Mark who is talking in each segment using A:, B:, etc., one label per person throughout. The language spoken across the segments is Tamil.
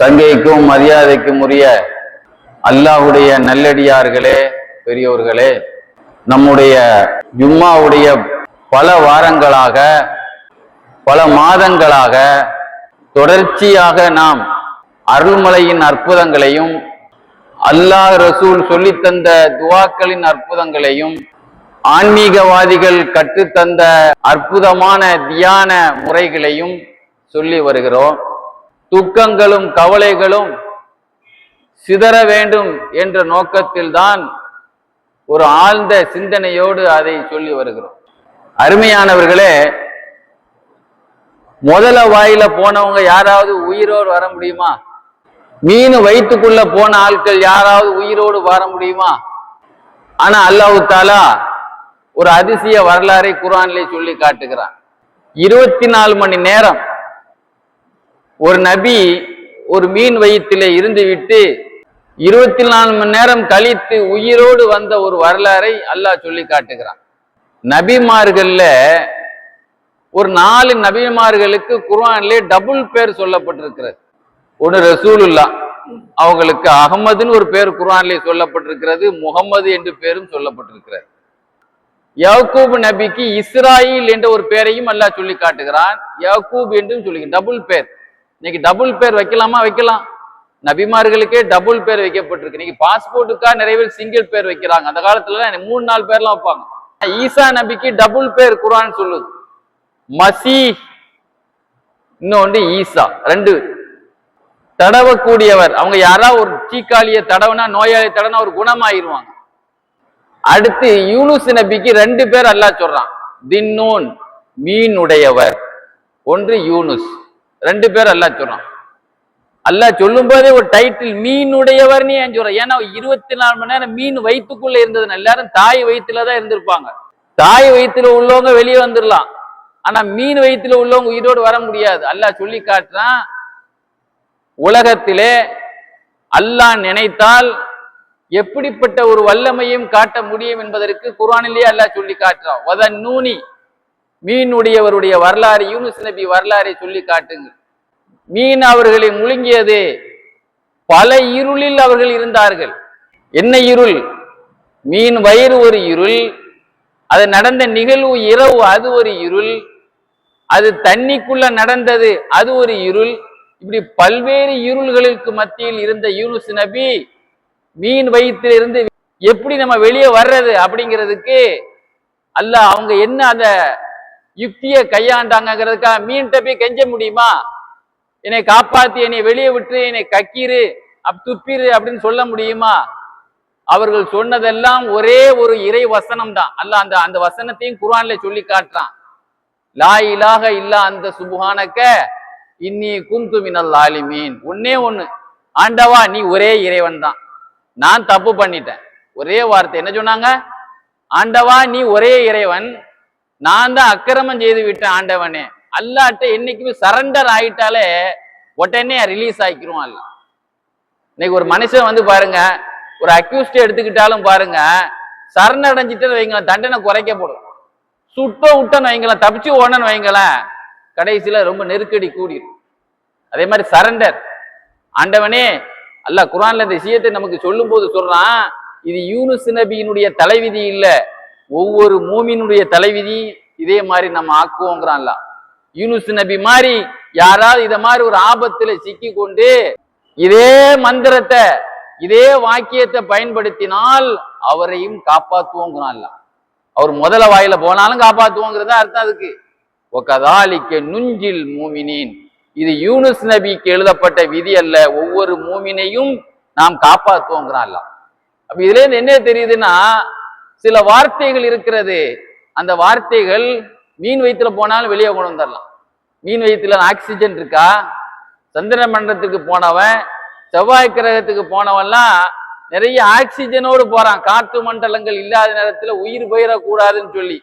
A: சங்கைக்கும் மரியாதைக்கும் உரிய அல்லாஹுடைய நல்லடியார்களே பெரியோர்களே நம்முடைய ஜும்மாவுடைய பல வாரங்களாக பல மாதங்களாக தொடர்ச்சியாக நாம் அருள்மலையின் அற்புதங்களையும் அல்லாஹ் ரசூல் சொல்லித்தந்த துவாக்களின் அற்புதங்களையும் ஆன்மீகவாதிகள் கற்றுத்தந்த அற்புதமான தியான முறைகளையும் சொல்லி வருகிறோம். துக்கங்களும் கவலைகளும் சிதற வேண்டும் என்ற நோக்கத்தில்தான் ஒரு ஆழ்ந்த சிந்தனையோடு அதை சொல்லி வருகிறோம். அருமையானவர்களே முதல வாயில போனவங்க யாராவது உயிரோடு வர முடியுமா? மீன் வயிற்றுக்குள்ள போன ஆட்கள் யாராவது உயிரோடு வர முடியுமா? ஆனா அல்லாஹு தாலா ஒரு அதிசய வரலாறை குரான்லே சொல்லி காட்டுகிறான். இருபத்தி நாலு மணி நேரம் ஒரு நபி ஒரு மீன் வயிற்றிலே இருந்து விட்டு இருபத்தி நாலு மணி நேரம் கழித்து உயிரோடு வந்த ஒரு வரலாறை அல்லாஹ் சொல்லி காட்டுகிறான். நபிமார்கள்ல ஒரு நாலு நபிமார்களுக்கு குர்ஆன்லே டபுள் பேர் சொல்லப்பட்டிருக்கிறது. ஒன்று ரசூலுல்லா அவங்களுக்கு அகமதுன்னு ஒரு பேர் குர்ஆன்லே சொல்லப்பட்டிருக்கிறது முகமது என்று பேரும் சொல்லப்பட்டிருக்கிறது. யாக்கூப் நபிக்கு இஸ்ராயில் என்ற ஒரு பேரையும் அல்லாஹ் சொல்லி காட்டுகிறான். யாக்கூப் என்றும் சொல்லி டபுள் பேர். இன்னைக்கு டபுள் பேர் வைக்கலாமா? வைக்கலாம். நபிமார்களுக்கே டபுள் பேர் வைக்கப்பட்டிருக்கு. இன்னைக்கு பாஸ்போர்ட்டுக்காக நிறைய பேர் சிங்கிள் பேர் வைக்கிறாங்க. அந்த காலத்துல மூணு நாலு பேர்லாம் வைப்பாங்க. ஈசா நபிக்கு டபுள் பேர் குரான் சொல்லுது. மசி இன்னொன்று ஈசா. ரெண்டு தடவக்கூடியவர். அவங்க யாராவது ஒரு சீக்காளிய தடவுனா நோயாளி தடவுனா ஒரு குணமாயிருவாங்க. அடுத்து யூனுஸ் நபிக்கு ரெண்டு பேர் அல்லா சொல்றான். தின்னூன் மீன் உடையவர் ஒன்று யூனுஸ். ரெண்டு பேர் அல்லாஹ் சொல்றான். அல்லாஹ் சொல்லும் போதே ஒரு டைட்டில் மீன் உடையவர்னு ஏன் ஏன்னா இருபத்தி நாலு மணி நேரம் மீன் வயிற்றுக்குள்ள இருந்தது எல்லாரும் தாய் வயிற்றுல தான் இருந்திருப்பாங்க. தாய் வயிற்றுல உள்ளவங்க வெளியே வந்துடலாம் ஆனா மீன் வயிற்றுல உள்ளவங்க உயிரோடு வர முடியாது. அல்லாஹ் சொல்லி காட்டுறான் உலகத்திலே அல்லாஹ் நினைத்தால் எப்படிப்பட்ட ஒரு வல்லமையும் காட்ட முடியும் என்பதற்கு குரானிலேயே அல்லாஹ் சொல்லி காட்டுறான். வதன் நூனி மீனுடையவருடைய வரலாறு யூனுஸ் நபி வரலாறை சொல்லி காட்டுங்க மீன் அவர்களை முழுங்கியது பல இருளில் அவர்கள் இருந்தார்கள். என்ன இருள்? மீன் வயிறு ஒரு இருள் அது நடந்த நிகழ்வு இரவு அது ஒரு இருள் அது தண்ணிக்குள்ள நடந்தது அது ஒரு இருள். இப்படி பல்வேறு இருள்களுக்கு மத்தியில் இருந்த யூனுஸ் நபி மீன் வயிற்றிலிருந்து எப்படி நம்ம வெளியே வர்றது அப்படிங்கிறதுக்கு அல்ல அவங்க என்ன அந்த யுக்தியை கையாண்டாங்கிறதுக்காக மீன்கிட்ட போய் கெஞ்ச முடியுமா? என்னை காப்பாத்தி என்னை வெளியே விட்டு என்னை கக்கிரு அப் துப்பிரு அப்படின்னு சொல்ல முடியுமா? அவர்கள் சொன்னதெல்லாம் ஒரே ஒரு இறை வசனம் தான் அல்ல அந்த அந்த வசனத்தையும் குரான்ல சொல்லி காட்டுறான். லா இலாக இல்ல அந்த சுபுகானக்க இன்னி குந்து மினல் ஆலிமீன் ஒன்னே ஒண்ணு. ஆண்டவா நீ ஒரே இறைவன் தான் நான் தப்பு பண்ணிட்டேன். ஒரே வார்த்தை. என்ன சொன்னாங்க? ஆண்டவா நீ ஒரே இறைவன். நான் தான் அக்கிரமம் செய்து விட்டேன் ஆண்டவனே. அல்லாட்ட என்னைக்குமே சரண்டர் ஆயிட்டாலே உடனே ரிலீஸ் ஆக்கிருவான் அல்ல இன்னைக்கு ஒரு மனுஷன் வந்து பாருங்க ஒரு அக்யூஸ்ட் எடுத்துக்கிட்டாலும் பாருங்க சரண் அடைஞ்சிட்டு வைங்களேன் தண்டனை குறைக்கப்படும். சுட்ட விட்டன்னு வைங்களேன் தப்பிச்சு ஓடன்னு வைங்களேன் கடைசியில் ரொம்ப நெருக்கடி கூடிரும். அதே மாதிரி சரண்டர் ஆண்டவனே அல்ல குரான்ல இந்த விஷயத்தை நமக்கு சொல்லும் போது சொல்றான் இது யூனுஸ் நபியினுடைய தலைவிதி இல்லை. ஒவ்வொரு மூமினுடைய தலைவிதி இதே மாதிரி நம்ம ஆக்குவோங்கிறான்ல. யூனுஸ் நபி மாதிரி யாராவது இத மாதிரி ஒரு ஆபத்துல சிக்கி கொண்டு இதே மந்திரத்தை இதே வாக்கியத்தை பயன்படுத்தினால் அவரையும் காப்பாத்துவோங்கிறான்ல. அவர் முதல வாயில போனாலும் காப்பாத்துவோங்கிறதா அர்த்தம் அதுக்கு. ஒக்கதாலிக்க நுஞ்சில் மூமினின். இது யூனுஸ் நபிக்கு எழுதப்பட்ட விதி அல்ல. ஒவ்வொரு மூமினையும் நாம் காப்பாத்துவோங்கிறான்ல. அப்ப இதுல இருந்து என்ன தெரியுதுன்னா சில வார்த்தைகள் இருக்கிறது. அந்த வார்த்தைகள் மீன் வயிற்றுல போனாலும் வெளியே கொண்டு வந்துடலாம். மீன் வயிற்றுல ஆக்சிஜன் இருக்கா? சந்திர மண்டலத்துக்கு போனவன் செவ்வாய் கிரகத்துக்கு போனவன்லாம் நிறைய ஆக்சிஜனோடு போறான். காற்று மண்டலங்கள் இல்லாத நேரத்துல உயிர் போயிடக்கூடாதுன்னு சொல்லி.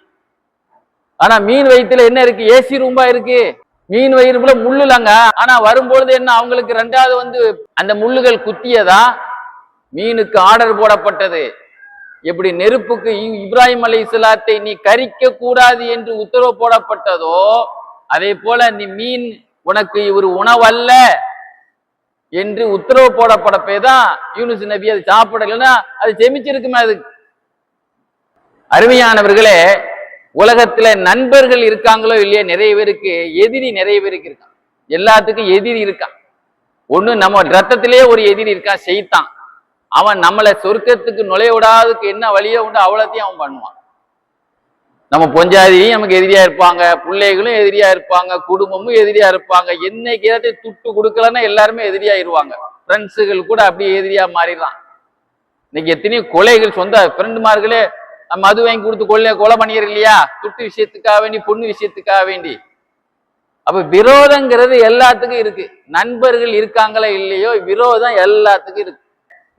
A: ஆனா மீன் வயிற்றுல என்ன இருக்கு? ஏசி ரூம்பா இருக்கு. மீன் வயிறுல முள்ளுலங்க ஆனா வரும்பொழுது என்ன அவங்களுக்கு ரெண்டாவது வந்து அந்த முள்ளுகள் குத்தியதா? மீனுக்கு ஆர்டர் போடப்பட்டது. எப்படி நெருப்புக்கு இ- இப்ராஹிம் அலை இஸ்லாத்தை நீ கரிக்க கூடாது என்று உத்தரவு போடப்பட்டதோ அதே போல நீ மீன் உனக்கு ஒரு உணவல்ல என்று உத்தரவு போடப்படப்பே தான் யூனிஸ் நபி அது சாப்பிடலைன்னா அது செமிச்சிருக்குமே அது. அருமையானவர்களே உலகத்துல நண்பர்கள் இருக்காங்களோ இல்லையா நிறைய பேருக்கு எதிரி நிறைய பேருக்கு இருக்கான். எல்லாத்துக்கும் எதிரி இருக்கான். ஒண்ணு நம்ம ரத்தத்திலே ஒரு எதிரி இருக்கான் செய்தான் அவன் நம்மளை சொர்க்கத்துக்கு நுழைய விடாததுக்கு என்ன வழியோ உண்டு அவ்வளோத்தையும் அவன் பண்ணுவான். நம்ம பொஞ்சாதியும் நமக்கு எதிரியா இருப்பாங்க பிள்ளைகளும் எதிரியா இருப்பாங்க குடும்பமும் எதிரியா இருப்பாங்க. என்னைக்கு ஏதாவது துட்டு கொடுக்கலன்னா எல்லாருமே எதிரியாயிருவாங்க. ஃப்ரெண்ட்ஸுகள் கூட அப்படியே எதிரியா மாறிடலாம். இன்னைக்கு எத்தனையோ கொலைகள் சொந்த ஃப்ரெண்டுமார்களே மது வாங்கி கொடுத்து கொலை கொலை பண்ணிடுற இல்லையா? துட்டு விஷயத்துக்காக வேண்டி பொண்ணு விஷயத்துக்காக வேண்டி. அப்ப விரோதங்கிறது எல்லாத்துக்கும் இருக்கு. நண்பர்கள் இருக்காங்களா இல்லையோ விரோதம் எல்லாத்துக்கும் இருக்கு.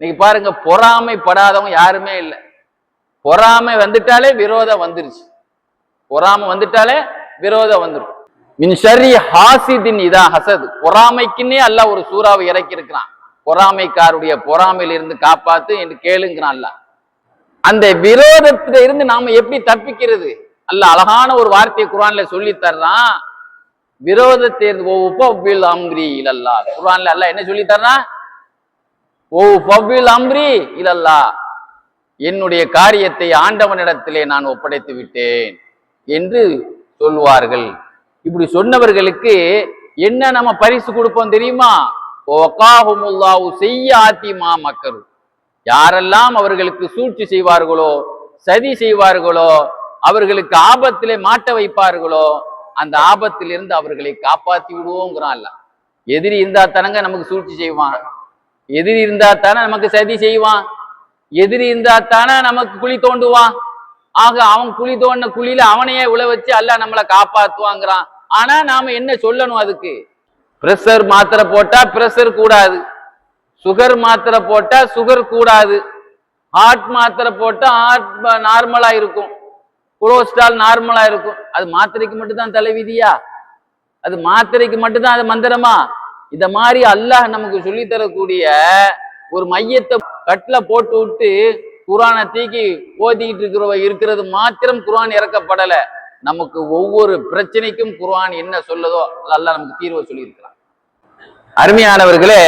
A: இன்னைக்கு பாருங்க பொறாமைப்படாதவங்க யாருமே இல்லை. பொறாமை வந்துட்டாலே விரோதம் வந்துருச்சு. பொறாமை வந்துட்டாலே விரோதம் வந்துடும் மின் ஷர்ரி ஹாசிதின் இதா ஹசது. பொறாமைக்குன்னே அல்லாஹ் ஒரு சூறாவை இறக்கி இருக்கிறான் பொறாமைக்காருடைய பொறாமையில இருந்து காப்பாத்து என்று கேளுங்கிறான் அல்ல அந்த விரோதத்துல இருந்து நாம எப்படி தப்பிக்கிறது? அல்ல அழகான ஒரு வார்த்தையை குரான்ல சொல்லி தர்றான். விரோதத்தை இருந்து அம்ரி இல்லல்லா குரான்ல அல்ல என்ன சொல்லி தர்றான்? ஓ பபில் அம்ரி இல்லல்லா என்னுடைய காரியத்தை ஆண்டவனிடத்திலே நான் ஒப்படைத்து விட்டேன் என்று சொல்வார்கள் இப்படி சொன்னவர்களுக்கு என்ன நம்ம பரிசு கொடுப்போம் தெரியுமா? ஒகாஹுமுல்லாஹு செய்ய ஆத்திமா மக்கள் யாரெல்லாம் அவர்களுக்கு சூழ்ச்சி செய்வார்களோ சதி செய்வார்களோ அவர்களுக்கு ஆபத்திலே மாட்ட வைப்பார்களோ அந்த ஆபத்திலிருந்து அவர்களை காப்பாத்தி விடுவோங்கிறான் எதிரி இருந்தா தானங்க நமக்கு சூழ்ச்சி செய்வான். எதிரி இருந்தா தானே நமக்கு சதி செய்வான். எதிரி இருந்தா தானே நமக்கு குழி தோண்டுவான். ஆக அவன் குழி தோண்டின குழியில அவனையே உழ வச்சு அல்ல நம்மளை காப்பாத்துவாங்கிறான். ஆனா நாம என்ன சொல்லணும் அதுக்கு? பிரஷர் மாத்திரை போட்டா பிரஷர் கூடாது. சுகர் மாத்திரை போட்டா சுகர் கூடாது. ஹார்ட் மாத்திரை போட்டா ஹார்ட் நார்மலா இருக்கும். கொலஸ்ட்ரால் நார்மலா இருக்கும். அது மாத்திரைக்கு மட்டும்தான் தலைவிதியா? அது மாத்திரைக்கு மட்டும்தான் அது மந்திரமா? இத மாதிரி அல்லாஹ் நமக்கு சொல்லி தரக்கூடிய ஒரு மையத்தை கட்டில் போட்டு விட்டு குரானை தீக்கி ஓதிக்கிட்டு இருக்கிறவ இருக்கிறது மாத்திரம் குரான் இறக்கப்படல. நமக்கு ஒவ்வொரு பிரச்சனைக்கும் குரான் என்ன சொல்லுதோ அல்லாஹ் நமக்கு தீர்வை சொல்லியிருக்கிறான். அருமையானவர்களே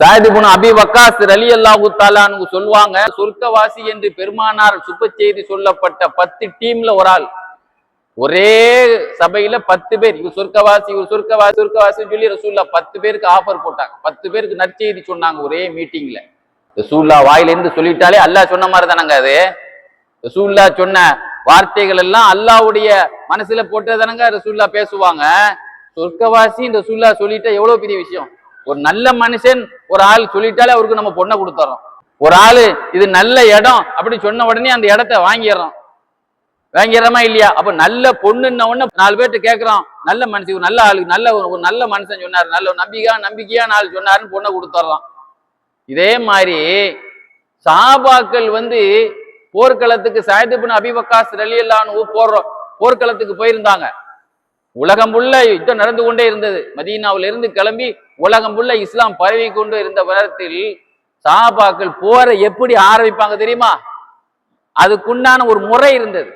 A: சாயதுபுன் அபி வக்காஸ் அலி அல்லாஹு தாலான்னு சொல்லுவாங்க சொர்க்கவாசி என்று பெருமானார் சுப்ப செய்தி சொல்லப்பட்ட பத்து டீம்ல ஒரு ஆள். ஒரே சபையில பத்து பேர். இவர் சொர்க்கவாசி இவர் சொர்க்கவாசி சொர்க்கவாசின்னு சொல்லி ரசூல்லா பத்து பேருக்கு ஆஃபர் போட்டாங்க. பத்து பேருக்கு நற்செய்தி சொன்னாங்க ஒரே மீட்டிங்ல ரசூல்லா வாயிலிருந்து சொல்லிட்டாலே அல்லாஹ் சொன்ன மாதிரி தானங்க அது? ரசூல்லா சொன்ன வார்த்தைகள் எல்லாம் அல்லாவுடைய மனசுல போட்டதானங்க ரசூல்லா பேசுவாங்க. சொர்க்கவாசி ரசூல்லா சொல்லிட்டா எவ்வளவு பெரிய விஷயம்? ஒரு நல்ல மனுஷன் ஒரு ஆள் சொல்லிட்டாலே அவருக்கு நம்ம பொண்ணை கொடுத்துறோம். ஒரு ஆளு இது நல்ல இடம் அப்படி சொன்ன உடனே அந்த இடத்த வாங்கிடுறோம். பயங்கரமா இல்லையா? அப்ப நல்ல பொண்ணுன்ன உடனே நாலு பேர்ட்ட கேட்கிறோம் நல்ல மனுஷன் ஒரு நல்ல ஆளுக்கு நல்ல ஒரு ஒரு நல்ல மனுஷன் சொன்னார். நல்ல ஒரு நம்பிக்கையா நம்பிக்கையா நாள் சொன்னாருன்னு பொண்ணை கொடுத்துட்றான் இதே மாதிரி சாபாக்கள் வந்து போர்க்களத்துக்கு சாயதுபின் அபிவக்காஸ் ரலியல்லான்னு போடுறோம் போர்க்களத்துக்கு போயிருந்தாங்க. உலகம் புள்ள யுத்தம் நடந்து கொண்டே இருந்தது. மதீனாவில் இருந்து கிளம்பி உலகம் புள்ள இஸ்லாம் பரவி கொண்டு இருந்த நேரத்தில் சாபாக்கள் போரை எப்படி ஆரம்பிப்பாங்க தெரியுமா? அதுக்குண்டான ஒரு முறை இருந்தது.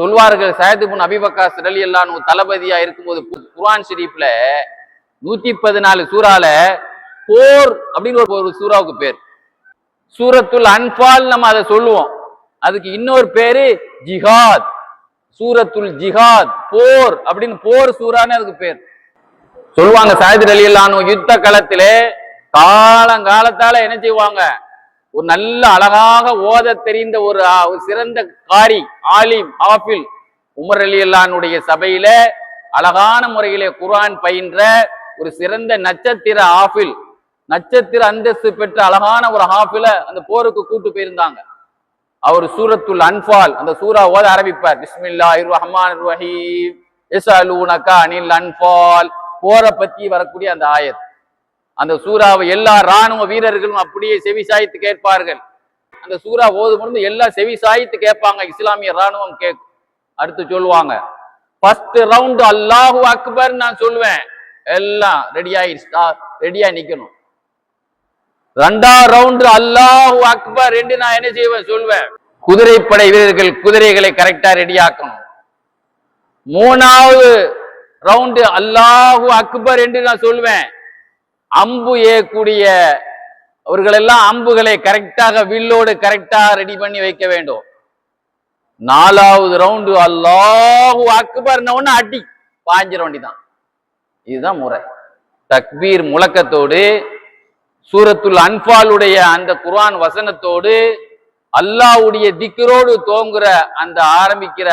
A: சொல்வார்கள் சயதுபுன் அபிபக்கா சிரலி அல்லான்னு தளபதியா இருக்கும்போது குர்ஆன் ஷெரீஃப்ல நூத்தி பதினாலு சூறால போர் அப்படின்னு ஒரு சூறாவுக்கு பேர். சூரத்துல் அன்பால் நம்ம அதை சொல்லுவோம். அதுக்கு இன்னொரு பேரு ஜிஹாத். சூரத்துல் ஜிஹாத் போர் அப்படின்னு போர் சூறான்னு அதுக்கு பேர். சொல்லுவாங்க சாயத் அலி அல்லானு யுத்த களத்திலே காலங்காலத்தால என்ன செய்வாங்க? ஒரு நல்ல அழகாக ஓத தெரிந்த ஒரு ஒரு சிறந்த காரி ஆலிம் ஆஃபில் உமர் அலி அல்லானுடைய சபையில அழகான முறையிலே குர்ஆன் பயின்ற ஒரு சிறந்த நட்சத்திர ஆஃபில் நட்சத்திர அந்தஸ்து பெற்ற அழகான ஒரு ஹாஃபில அந்த போருக்கு கூட்டு போயிருந்தாங்க. அவர் சூரத்துல் அன்பால் அந்த சூரா ஓத ஆரம்பிப்பார். பிஸ்மில்லா ரஹ்மான் ரஹீம். அனில் அன்பால் போரை பத்தி வரக்கூடிய அந்த ஆயத். அந்த சூறாவை எல்லா ராணுவ வீரர்களும் அப்படியே செவி சாய்த்து கேட்பார்கள். அந்த சூறா ஓதும் பொழுது எல்லாம் செவி சாய்த்து கேட்பாங்க இஸ்லாமிய ராணுவம் கேட்கும் அடுத்து சொல்லுவாங்க ஃபர்ஸ்ட் ரவுண்ட் அல்லாஹு அக்பர் நான் சொல்லுவேன். எல்லாம் ரெடி ஆயிடுச்சா ரெடியா நிக்கணும். ரெண்டாவது ரவுண்டு அல்லாஹு அக்பர் ரெண்டு நான் என்ன செய்வேன் சொல்லுவேன். குதிரைப்படை வீரர்கள் குதிரைகளை கரெக்டா ரெடியாக்கணும் மூணாவது ரவுண்டு அல்லாஹு அக்பர் என்று நான் சொல்வேன் அம்பு ஏக்கூடிய அவர்களெல்லாம் அம்புகளை கரெக்டாக வில்லோடு கரெக்டாக ரெடி பண்ணி வைக்க வேண்டும். நாலாவது ரவுண்டு அல்லாஹு அக்பர். உடனே அடி பாஞ்சிர வேண்டிதான். இதுதான் முறை. தக்பீர் முழக்கத்தோடு சூரத்துல் அன்பாலுடைய அந்த குர்ஆன் வசனத்தோடு அல்லாஹ்வுடைய திக்கரோடு தோங்குற அந்த ஆரம்பிக்கிற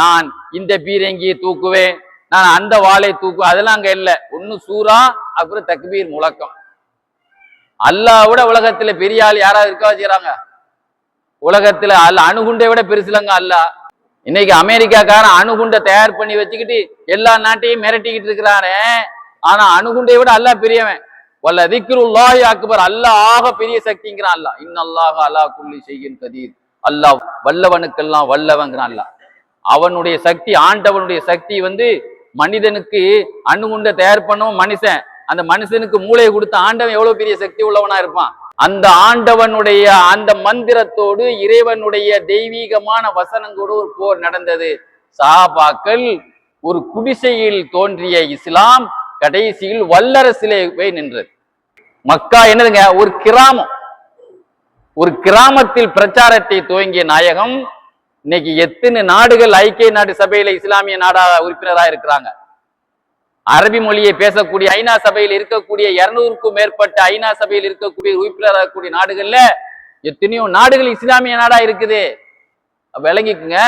A: நான் இந்த பீரங்கியை தூக்குவேன்? நான் அந்த வாளை தூக்கு அதெல்லாம் அங்க இல்ல. ஒண்ணு சூரா அப்புறம் தக்பீர் முழக்கம். அல்லாஹ் விட உலகத்துல பெரிய ஆள் யாராவது இருக்கா வச்சுக்கிறாங்க உலகத்துல அல்ல அணுகுண்டை விட பெருசுலங்க அல்ல. இன்னைக்கு அமெரிக்காக்காரன் அணுகுண்டை தயார் பண்ணி வச்சுக்கிட்டு எல்லா நாட்டையும் மிரட்டிக்கிட்டு இருக்கிறானே. ஆனா அணுகுண்டை விட அல்லாஹ் பெரியவன். வல்ல திக்ருல்லாஹி அக்பர் அல்லாஹ் ஆக பெரிய சக்திங்கிறான் அல்லாஹ் இன்னல்லாஹ அலா குல்லி ஷைஇன் கதீர். அல்லாஹ் வல்லவனுக்கெல்லாம் வல்லவங்கிறான் அல்லாஹ் அவனுடைய சக்தி ஆண்டவனுடைய சக்தி வந்து மனிதனுக்கு அணுகுண்டை தயார் பண்ணவும் மனுஷன். அந்த மனுஷனுக்கு மூளையை கொடுத்த ஆண்டவன் எவ்வளவு பெரிய சக்தி உள்ளவனா இருப்பான்? அந்த ஆண்டவனுடைய அந்த மந்திரத்தோடு இறைவனுடைய தெய்வீகமான வசனங்களோடு ஒரு போர் நடந்தது. சஹாபாக்கள் ஒரு குடிசையில் தோன்றிய இஸ்லாம் கடைசியில் வல்லரசிலே போய் நின்றது. மக்கா என்னதுங்க? ஒரு கிராமம். ஒரு கிராமத்தில் பிரச்சாரத்தை துவங்கிய நாயகம் இன்னைக்கு எத்தனை நாடுகள் ஐக்கிய நாடு சபையில இஸ்லாமிய நாடா உறுப்பினராக இருக்கிறாங்க? அரபி மொழியை பேசக்கூடிய ஐநா சபையில் இருக்கக்கூடிய இருநூறுக்கும் மேற்பட்ட ஐநா சபையில் இருக்கக்கூடிய உறுப்பினராக கூடிய நாடுகள்ல எத்தனையோ நாடுகள் இஸ்லாமிய நாடா இருக்குது. விளங்கிக்குங்க.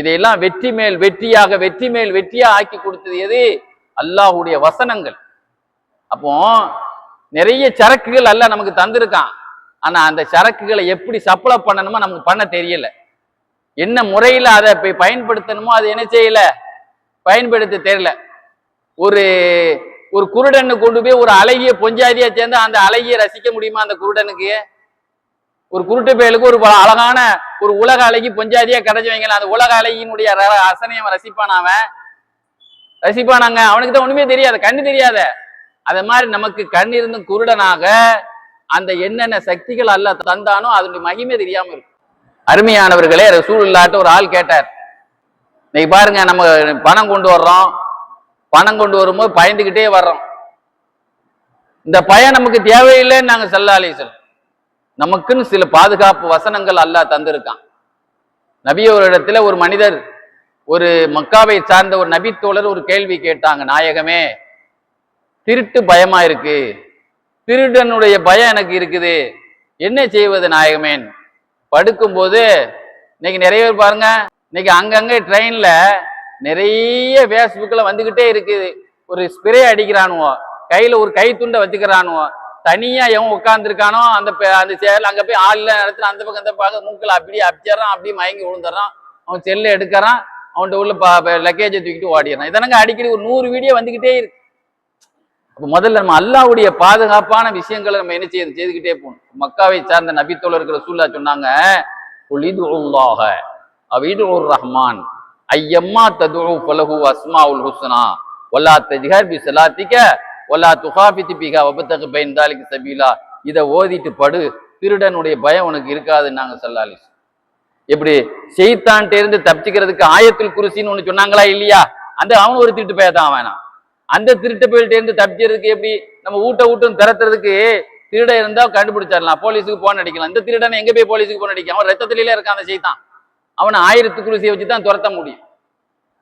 A: இதையெல்லாம் வெற்றி மேல் வெற்றியாக வெற்றி மேல் வெற்றியா ஆக்கி கொடுத்தது எது? அல்லாஹுடைய வசனங்கள். அப்போ நிறைய சரக்குகள் அல்ல நமக்கு தந்திருக்கான். ஆனா அந்த சரக்குகளை எப்படி சப்ளை பண்ணணுமோ நமக்கு பண்ண தெரியல. என்ன முறையில் அதை போய் பயன்படுத்தணுமோ அது என்ன செய்யல? பயன்படுத்த தெரியல. ஒரு ஒரு குருடனை கொண்டு போய் ஒரு அழகிய பொஞ்சாதியா சேர்ந்து அந்த அழகிய ரசிக்க முடியுமா அந்த குருடனுக்கு? ஒரு குருட்டு பயலுக்கு ஒரு ப- அழகான ஒரு உலக அழகி பொஞ்சாதியா கிடைச்சி வைங்களேன். அந்த உலக அழகியினுடைய ர- ரசனையை அவன் ரசிப்பான் அவன்? ரசிப்பானாங்க. அவனுக்கு தான் ஒண்ணுமே தெரியாது. கண்ணு தெரியாத. அது மாதிரி நமக்கு கண் இருந்தும் குருடனாக அந்த என்னென்ன சக்திகள் அல்ல தந்தானோ அதனுடைய மகிமை தெரியாம இருக்கும். அருமையானவர்களே ரசூல் இல்லாட்ட ஒரு ஆள் கேட்டார். இன்னைக்கு பாருங்க நம்ம பணம் கொண்டு வர்றோம். பணம் கொண்டு வரும்போது பயந்துகிட்டே வர்றோம். இந்த பயம் நமக்கு தேவையில்லைன்னு நாங்கள் செல்லாலே அலிசல் நமக்குன்னு சில பாதுகாப்பு வசனங்கள் அல்லாஹ் தந்திருக்கான். நபி ஒரு இடத்துல ஒரு மனிதர் ஒரு மக்காவை சார்ந்த ஒரு நபித்தோழர் ஒரு கேள்வி கேட்டாங்க. நாயகமே திருட்டு பயமா இருக்கு? திருடனுடைய பயம் எனக்கு இருக்குது. என்ன செய்வது நாயகமேன் படுக்கும்போது இன்னைக்கு நிறைய பேர் பாருங்க இன்னைக்கு அங்கங்கே ட்ரெயினில் நிறைய ஃபேஸ்புக்கில் வந்துக்கிட்டே இருக்குது. ஒரு ஸ்ப்ரே அடிக்கிறானுவோ கையில் ஒரு கை துண்டை வச்சுக்கிறானுவோ தனியாக எவன் உட்காந்துருக்கானோ அந்த அந்த சேரில் அங்கே போய் ஆள் இடத்துல அந்த பக்கம் இந்த பக்கம் மூக்கில் அப்படியே அப்பிச்சிடறான் அப்படியே மயங்கி விழுந்துடுறான். அவன் செல்லை எடுக்கிறான் அவன்கிட்ட உள்ள லக்கேஜை தூக்கிட்டு ஓடிடுறான். இதனங்க அடிக்கடி ஒரு நூறு வீடியோ வந்துக்கிட்டே இருக்கு. அப்போ முதல்ல நம்ம அல்லாஹ்வுடைய பாதுகாப்பான விஷயங்களை நம்ம என்ன செய்ய செய்துக்கிட்டே போகணும். மக்காவை சார்ந்த நபித்தோழர்கள் ரசூல்லா சொன்னாங்க உலிதுல்லாஹ அவீது ரஹ்மான் ஐயம்மா ததுரு பலகு அஸ்மா உல் ஹுஸ்னா ஒல்லா தஜிஹர் பி சலாத்திக்க ஒல்லா துகாஃபிதி பிஹா வபத்தகு பைன் தாலிக்கு சபீலா. இதை ஓதிட்டு படு திருடனுடைய பயம் உனக்கு இருக்காதுன்னு நாங்கள் சல்லாலி எப்படி? செய்தான்ட்டு இருந்து தப்பிச்சுக்கிறதுக்கு ஆயத்தில் குருசின்னு ஒண்ணு சொன்னாங்களா இல்லையா? அந்த அவன் ஒரு திருட்டு பய வேணாம் அந்த திருட்டு போயிட்டு இருந்து தப்பிக்கிறதுக்கு எப்படி நம்ம ஊட்ட ஊட்டம் திறத்துறதுக்கு திருட இருந்தா கண்டுபிடிச்சிடலாம். போலீஸுக்கு போன் அடிக்கலாம் இந்த திருடனை எங்க போய் போலீஸுக்கு போன் அடிக்கும் அவன் ரத்தத்திலே இருக்கான் அந்த செய்தான் அவனை ஆயிரத்து குருசியை வச்சு தான் துரத்த முடியும்.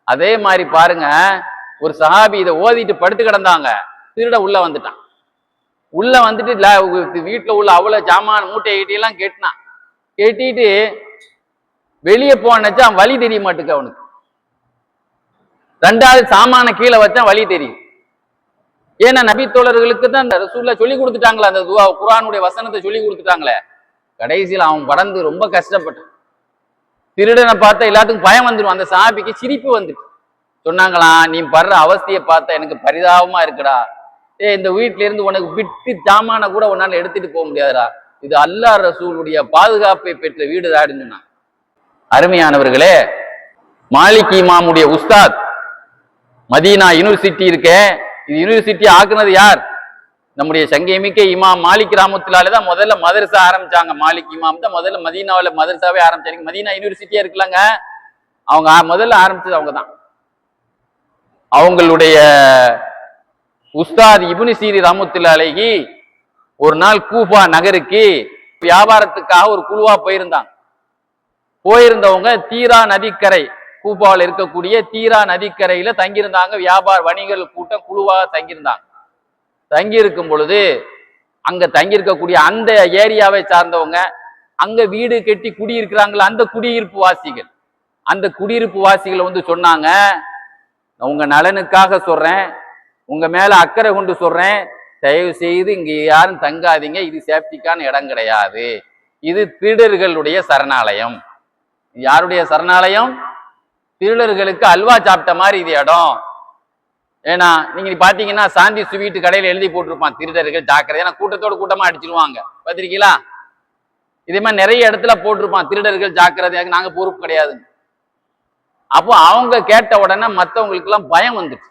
A: அதே மாதிரி பாருங்க ஒரு சஹாபி இதை ஓதிட்டு படுத்து கிடந்தாங்க. திருட உள்ள வந்துட்டான். உள்ள வந்துட்டு ல- வீட்டுல உள்ள அவ்வளவு ஜாமான் மூட்டை ஈட்டியெல்லாம் கேட்டினான். கேட்டிட்டு வெளியே போனச்சா அவன் வழி தெரிய மாட்டுக்கு அவனுக்கு. ரெண்டாவது சாமான கீழே வச்சா வழி தெரியும். ஏன்னா நபி தோழர்களுக்கு தான் அந்த ரசூல்ல சொல்லி கொடுத்துட்டாங்களே அந்த துவா குரானுடைய வசனத்தை சொல்லி கொடுத்துட்டாங்களே. கடைசியில் அவன் படந்து ரொம்ப கஷ்டப்பட்டான். திருடனை பார்த்தா எல்லாத்துக்கும் பயம் வந்துடும் அந்த சாபிக்கு சிரிப்பு வந்துட்டு. சொன்னாங்களாம் நீ படுற அவஸ்தையை பார்த்தா எனக்கு பரிதாபமா இருக்குடா. ஏ இந்த வீட்ல இருந்து உனக்கு விட்டு ஜாமான கூட உன்னால எடுத்துட்டு போக முடியாதுடா. இது அல்லா ரசூலுடைய பாதுகாப்பை பெற்ற வீடுதாடுன்னு சொன்னான். அருமையானவர்களே மாலிக் இமாமுடைய உஸ்தாத் மதீனா யூனிவர்சிட்டி இருக்கே. இது யூனிவர்சிட்டி ஆக்குனது யார்? நம்முடைய சங்கமிக்க இமாம் மாலிக் ராமத்துலால தான் முதல்ல மதரசா ஆரம்பிச்சாங்க. மாலிக் இமாம் தான் முதல்ல மதீனாவில் மதரசாவே ஆரம்பிச்சாங்க மதீனா யூனிவர்சிட்டியா இருக்கலாங்க? அவங்க முதல்ல ஆரம்பிச்சது அவங்க தான். அவங்களுடைய உஸ்தாத் இப்னு சீரி ரஹமத்துல்லா ஒரு நாள் கூஃபா நகருக்கு வியாபாரத்துக்காக ஒரு குழுவா போயிருந்தாங்க போயிருந்தவங்க தீரா நதிக்கரை கூப்பாவில் இருக்கக்கூடிய தீரா நதிக்கரையில தங்கியிருந்தாங்க. வியாபார வணிகர்கள் கூட்டம் குழுவாக தங்கியிருந்தாங்க. தங்கி இருக்கும் பொழுது அங்க தங்கியிருக்கக்கூடிய அந்த ஏரியாவை சார்ந்தவங்க அங்க வீடு கட்டி குடியிருக்கிறாங்களா? அந்த குடியிருப்பு வாசிகள். அந்த குடியிருப்பு வாசிகள் வந்து சொன்னாங்க உங்க நலனுக்காக சொல்றேன் உங்க மேல அக்கறை கொண்டு சொல்றேன் தயவு செய்து இங்க யாரும் தங்காதீங்க இது சேஃப்டிக்கான இடம் கிடையாது. இது திருடர்களுடைய சரணாலயம். யாருடைய சரணாலயம்? திருடர்களுக்கு அல்வா சாப்பிட்ட மாதிரி இது இடம். ஏன்னா நீங்க பாத்தீங்கன்னா சாந்தி ஸ்வீட்டு கடையில் எழுதி போட்டிருப்பான் திருடர்கள் ஜாக்கிரதை. ஏன்னா கூட்டத்தோட கூட்டமா அடிச்சிருவாங்க. பாத்திருக்கீங்களா? இதே மாதிரி நிறைய இடத்துல போட்டிருப்பான் திருடர்கள் ஜாக்கிரதையாக நாங்க பொறுப்பு கிடையாது. அப்போ அவங்க கேட்ட உடனே மத்தவங்களுக்கு எல்லாம் பயம் வந்துச்சு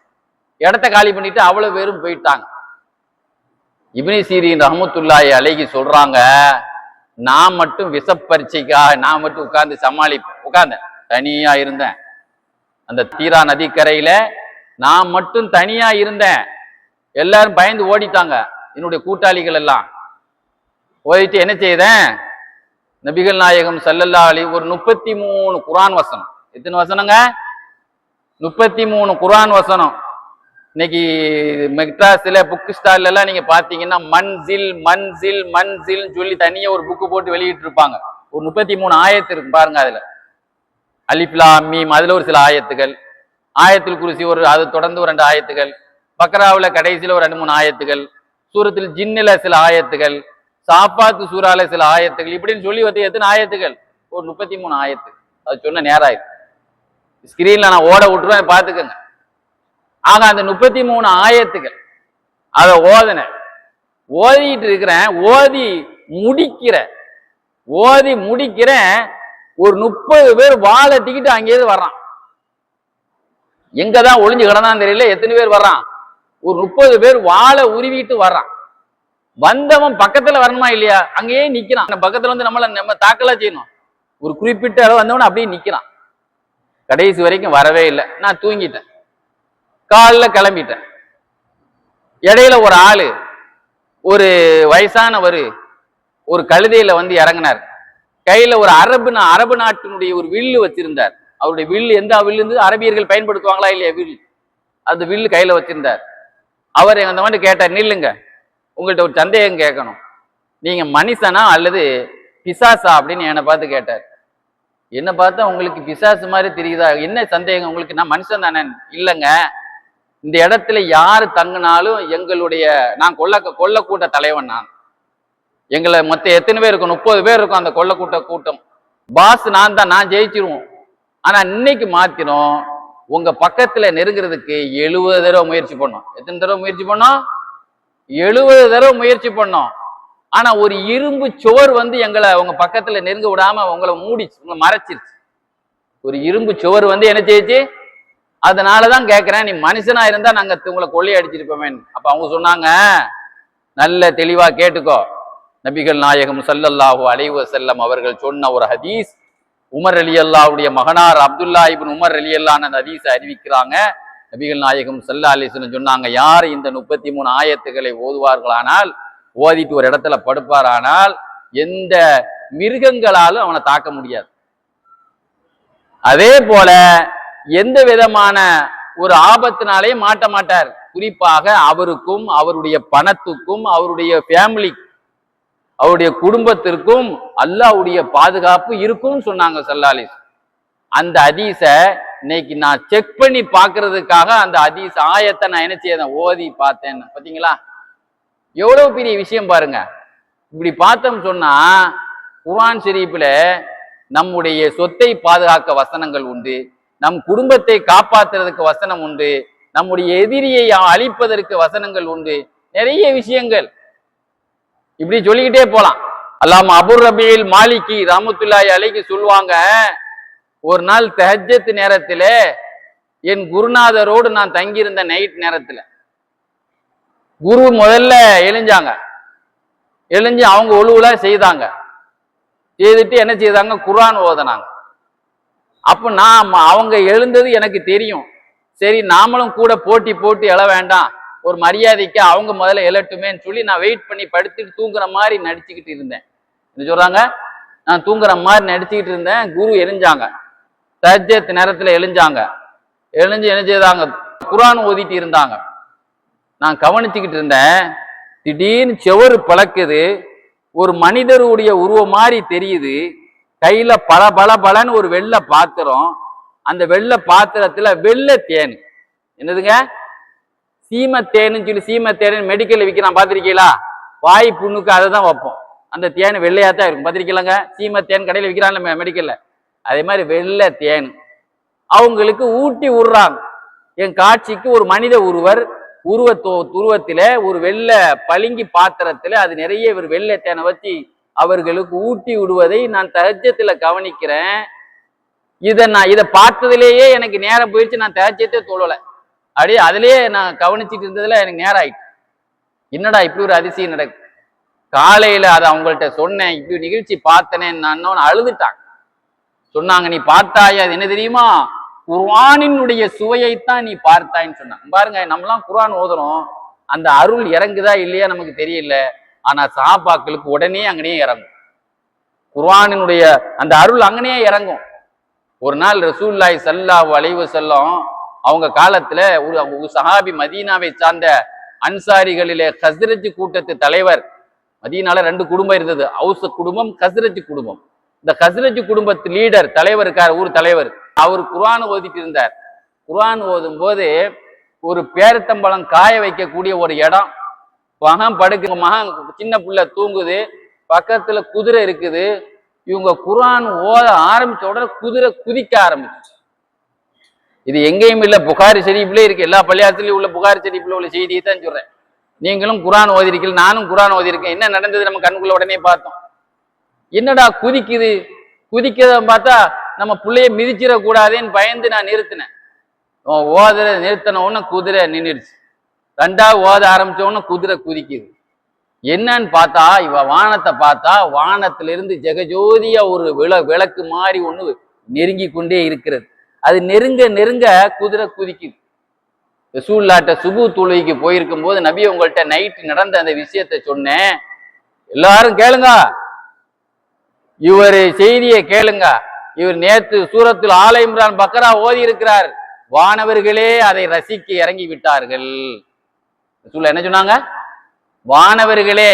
A: இடத்த காலி பண்ணிட்டு அவ்வளவு பேரும் போயிட்டாங்க. இப்னி சீரின் ரஹமத்துல்லாய் அலைஹி சொல்றாங்க நான் மட்டும் விசப்பரீட்சைக்காக நான் மட்டும் உட்கார்ந்து சமாளிப்பேன் உட்கார்ந்தேன். தனியா இருந்தேன். அந்த தீரா நதிக்கரையில நான் மட்டும் தனியா இருந்தேன். எல்லாரும் பயந்து ஓடிட்டாங்க என்னுடைய கூட்டாளிகள் எல்லாம். ஓடிட்டு என்ன செய்தேன்? நபிகள் நாயகம் சல்லல்லா அலி ஒரு முப்பத்தி மூணு குரான் வசனம். எத்தனை வசனங்க? முப்பத்தி மூணு குரான் வசனம். இன்னைக்கு மெட்ராஸ்ல புக் ஸ்டால்ல எல்லாம் நீங்க பாத்தீங்கன்னா மன்சில் மன்சில் மன்சில் சொல்லி தனியா ஒரு புக்கு போட்டு வெளியிட்டு இருப்பாங்க ஒரு முப்பத்தி மூணு ஆயத்து இருக்கு பாருங்க அதுல. அலிப்லா மீம் அதில் ஒரு சில ஆயத்துகள். ஆயத்தில் குருசி ஒரு அது தொடர்ந்து ஒரு ரெண்டு ஆயத்துகள். பக்ராவுல கடைசியில ஒரு ரெண்டு மூணு ஆயத்துகள். சூரத்தில் ஜின்னில சில ஆயத்துகள். சாப்பாத்து சூறால சில ஆயத்துகள். இப்படின்னு சொல்லி வந்து எத்தனை ஆயத்துகள்? ஒரு முப்பத்தி மூணு ஆயத்து. அது சொன்ன நேரம் ஆயிருக்கு ஸ்கிரீன்ல நான் ஓட விட்டுருவேன் பார்த்துக்கோங்க. ஆக அந்த முப்பத்தி மூணு ஆயத்துகள் அதை ஓதுனேன் ஓதிட்டு இருக்கிறேன் ஓதி முடிக்கிறேன். ஓதி முடிக்கிறேன் ஒரு முப்பது பேர் வாழை டிக்கெட் அங்கேயிருந்து வர்றான். எங்கதான் ஒளிஞ்சு கிடந்தான் தெரியல எத்தனை பேர் வர்றான்? ஒரு முப்பது பேர் வாழை உருவிட்டு வர்றான். வந்தவன் பக்கத்துல வரணுமா இல்லையா? அங்கேயே நிக்கிறான். அந்த பக்கத்துல வந்து நம்மள நம்ம தாக்கலா செய்யணும். ஒரு குறிப்பிட்ட அளவு வந்தவன் அப்படியே நிக்கிறான். கடைசி வரைக்கும் வரவே இல்லை. நான் தூங்கிட்டேன். காலைல கிளம்பிட்டேன். இடையில ஒரு ஆளு ஒரு வயசானவர் ஒரு கழுதையில வந்து இறங்கினார். கையில ஒரு அரபு அரபு நாட்டினுடைய ஒரு வில்லு வச்சிருந்தார். அவருடைய வில்லு எந்த வில்லு இருந்து அரபியர்கள் பயன்படுத்துவாங்களா இல்லையா வில்? அந்த வில்லு கையில வச்சிருந்தார். அவர் அந்த மாதிரி கேட்டார் நில்லுங்க. உங்கள்ட்ட ஒரு சந்தேகம் கேட்கணும். நீங்க மனுஷனா அல்லது பிசாசா அப்படின்னு என்னை பார்த்து கேட்டார். என்ன பார்த்தா உங்களுக்கு பிசாசு மாதிரி தெரியுதா? என்ன சந்தேகம்? உங்களுக்கு நான் மனுஷன் தானே? இல்லைங்க. இந்த இடத்துல யார் தங்கினாலும் எங்களுடைய நான் கொல்ல கொல்லக்கூட்ட தலைவன் நான். எங்களை மொத்த எத்தனை பேர் இருக்கும்? முப்பது பேர் இருக்கும் அந்த கொல்லக்கூட்ட கூட்டம். பாஸ் நான் தான் நான் ஜெயிச்சிருவோம். ஆனா இன்னைக்கு மாத்திரம் உங்க பக்கத்துல நெருங்குறதுக்கு எழுபது தடவை முயற்சி பண்ணோம். எத்தனை தடவை முயற்சி பண்ணோம்? எழுபது தடவை முயற்சி பண்ணோம். ஆனா ஒரு இரும்பு சுவர் வந்து எங்களை உங்க பக்கத்துல நெருங்க விடாம உங்களை மூடிச்சு உங்களை மறைச்சிருச்சு. ஒரு இரும்பு சுவர் வந்து என்ன செய்யுச்சு? அதனாலதான் கேட்கிறேன் நீ மனுஷனா இருந்தா நாங்க உங்களை கொள்ளை அடிச்சிருப்போமே அப்ப அவங்க சொன்னாங்க நல்ல தெளிவா கேட்டுக்கோ. நபிகள் நாயகம் ஸல்லல்லாஹு அலைவ செல்லம் அவர்கள் சொன்ன ஒரு ஹதீஸ். உமர் அலி அல்லாவுடைய மகனார் அப்துல்லா இபின் உமர் அலி அல்லான்னு அந்த ஹதீஸை அறிவிக்கிறாங்க. நபிகள் நாயகம் சல்லா அலிஸ்லம் சொன்னாங்க யார் இந்த முப்பத்தி மூணு ஆயத்துக்களை ஓதுவார்களானால் ஓதிட்டு ஒரு இடத்துல படுப்பாரானால் எந்த மிருகங்களாலும் அவனை தாக்க முடியாது. அதே போல எந்த விதமான ஒரு ஆபத்தினாலே மாட்ட மாட்டார். குறிப்பாக அவருக்கும் அவருடைய பணத்துக்கும் அவருடைய ஃபேமிலி அவருடைய குடும்பத்திற்கும் அல்லாவுடைய பாதுகாப்பு இருக்கும்னு சொன்னாங்க சல்லாலிஸ் அந்த அதீச இன்னைக்கு நான் செக் பண்ணி பார்க்கறதுக்காக அந்த ஹதீஸ் ஆயத்தை நான் என்ன செய்தேன்? ஓதி பார்த்தேன். பாத்தீங்களா? எவ்வளவு பெரிய விஷயம் பாருங்க. இப்படி பார்த்தோம் சொன்னா குர்ஆன் ஷெரீப்பில் நம்முடைய சொத்தை பாதுகாக்க வசனங்கள் உண்டு. நம் குடும்பத்தை காப்பாத்துறதுக்கு வசனம் உண்டு. நம்முடைய எதிரியை அழிப்பதற்கு வசனங்கள் உண்டு. நிறைய விஷயங்கள். இப்படி சொல்லிக்கிட்டே போலாம். அல்லாம அபுர் ரபியில் மாலிகி ராமத்துல்லாய் அலைக்கு சொல்லுவாங்க ஒரு நாள் தஹஜத் நேரத்தில் என் குருநாதரோடு நான் தங்கியிருந்த நைட் நேரத்தில். குரு முதல்ல எழுஞ்சாங்க. எழுஞ்சு அவங்க ஒழுவுல செய்தாங்க. செய்துட்டு என்ன செய்தாங்க? குரான் ஓதனாங்க. அப்போ நான் அவங்க எழுந்தது எனக்கு தெரியும். சரி நாமளும் கூட போட்டி போட்டு எழ வேண்டாம். ஒரு மரியாதைக்கு அவங்க முதல்ல எழட்டுமேன்னு சொல்லி நான் வெயிட் பண்ணி படுத்துட்டு தூங்குற மாதிரி நடிச்சுக்கிட்டு இருந்தேன். என்ன சொல்றாங்க? நான் தூங்குற மாதிரி நடிச்சுக்கிட்டு இருந்தேன். குரு எரிஞ்சாங்க தஜ்ஜத் நேரத்தில் எழுஞ்சாங்க. எழுஞ்சு என்ன செய்தாங்க குரான் ஓதிட்டு இருந்தாங்க. நான் கவனிச்சுக்கிட்டு இருந்தேன். திடீர்னு செவரு பழக்குது. ஒரு மனிதருடைய உருவம் மாதிரி தெரியுது. கையில பல பல பலன்னு ஒரு வெள்ளை பாத்திரம். அந்த வெள்ளை பாத்திரத்துல வெள்ளை தேன். என்னதுங்க? சீமத்தேன்னு சொல்லி சீமத்தேன் மெடிக்கலில் விற்கிறான் பார்த்துருக்கீங்களா? வாய் புண்ணுக்கு அதை தான் வைப்போம். அந்த தேன் வெள்ளையாக தான் இருக்கும். பார்த்துருக்கீங்களாங்க? சீமத்தேன் கடையில் விற்கிறான்ல மெடிக்கலில் அதே மாதிரி வெள்ளை தேன். அவங்களுக்கு ஊட்டி விடுறாங்க. என் காட்சிக்கு ஒரு மனித ஒருவர் உருவத்தோ துருவத்தில் ஒரு வெள்ளை பளிங்கி பாத்திரத்தில் அது நிறைய ஒரு வெள்ளை தேனை வச்சு அவர்களுக்கு ஊட்டி விடுவதை நான் தகஜத்துல கவனிக்கிறேன். இதை நான் இதை பார்த்ததுலேயே எனக்கு நேரம் போயிடுச்சு நான் தகஜத்தை தொழலை அப்படியே அதுலயே நான் கவனிச்சிட்டு இருந்ததுல எனக்கு நேரம் ஆயிட்டு என்னடா இப்படி ஒரு அதிசயம் நடக்கு? காலையில அதை அவங்கள்ட்ட சொன்னேன் இப்படி நிகழ்ச்சி பார்த்தனேன்னு நான் அழுதுட்டாங்க. சொன்னாங்க நீ பார்த்தாய்? அது என்ன தெரியுமா? குர்வானினுடைய சுவையைத்தான் நீ பார்த்தாயின்னு சொன்னாங்க. பாருங்க நம்மலாம் குர்வான் ஓதுறோம் அந்த அருள் இறங்குதா இல்லையா நமக்கு தெரியல. ஆனா சாபாக்களுக்கு உடனே அங்கனே இறங்கும். குர்வானினுடைய அந்த அருள் அங்கனே இறங்கும். ஒரு நாள் ரசூல்லாய் சல்லா அலைவு செல்லம் அவங்க காலத்துல ஒரு சஹாபி மதீனாவை சார்ந்த அன்சாரிகளிலே கஸ்ரஜ் கூட்டத்து தலைவர். மதீனால ரெண்டு குடும்பம் இருந்தது. ஹவுஸ் குடும்பம் கஸ்ரஜ் குடும்பம். இந்த கஸ்ரஜ் குடும்பத்து லீடர் தலைவர் இருக்கார் ஊர் தலைவர். அவர் குர்ஆன் ஓதிட்டு இருந்தார். குரான் ஓதும் போது ஒரு பேரத்தம்பழம் காய வைக்கக்கூடிய ஒரு இடம். மகன் படுக்க மகன் சின்ன புள்ள தூங்குது பக்கத்துல குதிரை இருக்குது. இவங்க குர்ஆன் ஓத ஆரம்பிச்ச உடனே குதிரை குதிக்க ஆரம்பிச்சு இது எங்கேயும் இல்ல. புகாரி ஷெரீஃப்ல இருக்கு. எல்லா பள்ளியாசலையும் உள்ள புகாரி ஷெரீஃபில் உள்ள செய்தியை தான் சொல்றேன். நீங்களும் குரான் ஓதிருக்கீங்க. நானும் குரான் ஓதிருக்கேன். என்ன நடந்தது நம்ம கண்ணுக்குள்ள உடனே பார்த்தோம். என்னடா குதிக்குது? குதிக்கிறத பார்த்தா நம்ம புள்ளைய மிதிச்சிட கூடாதேன்னு பயந்து நான் நிறுத்தினேன். உன் ஓதுற நிறுத்தின குதிரை நின்றுடுச்சு ரெண்டாவது ஓத ஆரம்பிச்ச உடனே குதிரை குதிக்குது. என்னன்னு பார்த்தா இவ வானத்தை பார்த்தா வானத்திலிருந்து ஜெகஜோதியா ஒரு விள விளக்கு மாதிரி ஒண்ணு நெருங்கி கொண்டே இருக்கிறது. அது நெருங்க நெருங்க குதிரை குதிக்குது. ரசூல்லாட்ட சுபு தொழுகைக்கு போயிருக்கும் போது நபி உங்கள்கிட்ட நைட்டு நடந்த அந்த விஷயத்த சொன்னேன். எல்லாரும் கேளுங்க. இவர் செய்தியை கேளுங்க. இவர் நேத்து சூரத்தில் ஆல இம்ரான் பக்கரா ஓதி இருக்கிறார். வானவர்களே அதை ரசிக்க இறங்கி விட்டார்கள். ரசூல்லா என்ன சொன்னாங்க? வானவர்களே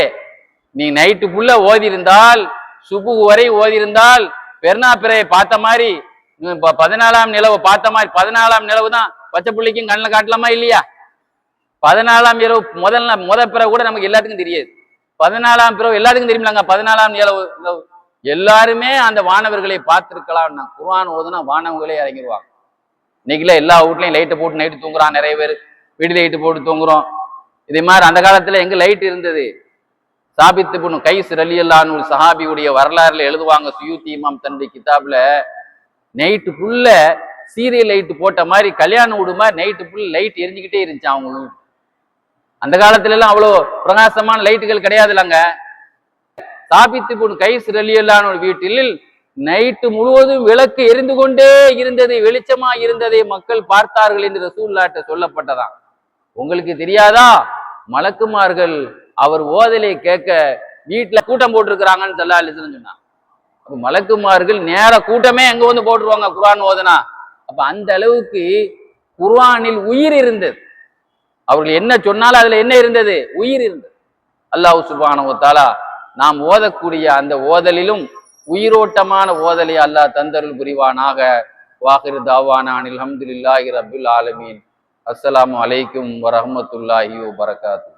A: நீ நைட்டு ஓதி இருந்தால் சுபு வரை ஓதி இருந்தால் பெருநா பிறையை பார்த்த மாதிரி இப்போ பதினாலாம் நிலவு பார்த்த மாதிரி பதினாலாம் நிலவு தான் பச்சை பிள்ளைக்கும் கண்ணில் காட்டலாமா இல்லையா? பதினாலாம் இரவு முதல் முத பிறகு கூட நமக்கு எல்லாத்துக்கும் தெரியாது. பதினாலாம் பிறகு எல்லாத்துக்கும் தெரியுமிலாங்க பதினாலாம் நிலவு. நிலவு. எல்லாருமே அந்த வானவர்களை பார்த்துருக்கலாம். நான் குர்வான் ஓதுனா வானவங்களே இறங்கிடுவாங்க இன்னைக்குல எல்லா வீட்லையும் லைட்டை போட்டு நைட்டு தூங்குறான் நிறைய பேர். வீடு லைட்டு போட்டு தூங்குறோம். இதே மாதிரி அந்த காலத்தில் எங்கே லைட் இருந்தது? சாபித்து புனு கைஸ் ரலியல்லான்னு ஒரு சஹாபியுடைய வரலாறுல எழுதுவாங்க சுயூத்தி இமாம் தன்னுடைய கிதாபில் நைட்டு ஃபுல்ல சீரியல் லைட் போட்ட மாதிரி கல்யாண விடுமா நைட்டு ஃபுல் லைட் எரிஞ்சுக்கிட்டே இருந்துச்சு அவங்களும். அந்த காலத்துல எல்லாம் அவ்வளோ பிரகாசமான லைட்டுகள் கிடையாதுலங்க. சாபித்து புன் கைஸ் ரலியல்லான்னு ஒரு வீட்டில் நைட்டு முழுவதும் விளக்கு எரிந்து கொண்டே இருந்தது வெளிச்சமா இருந்ததை மக்கள் பார்த்தார்கள் என்று ரசூல்லாட்ட சொல்லப்பட்டதான் உங்களுக்கு தெரியாதா? மலக்குமார்கள் அவர் ஓதலை கேட்க வீட்டுல கூட்டம் போட்டிருக்கிறாங்கன்னு சொல்லா சொன்னான். மலக்குமார்கள் நேர கூட்டமே எங்க வந்து போட்டுருவாங்க குர்ஆன் ஓதனா. அப்ப அந்த அளவுக்கு குர்ஆனில் உயிர் இருந்தது. அவர்கள் என்ன சொன்னாலும் அதுல என்ன இருந்தது? உயிர் இருந்தது. அல்லாஹ் சுப்ஹானஹு நாம் ஓதக்கூடிய அந்த ஓதலிலும் உயிரோட்டமான ஓதலை அல்லாஹ் தந்தருள் புரிவானாக. வாஹிரு தாவானா அனில் ஹம்துலில்லாஹி ரப்பில் ஆலமீன். அஸ்லாம் அலைக்கும் வரமத்துல்லாஹி வரகாத்து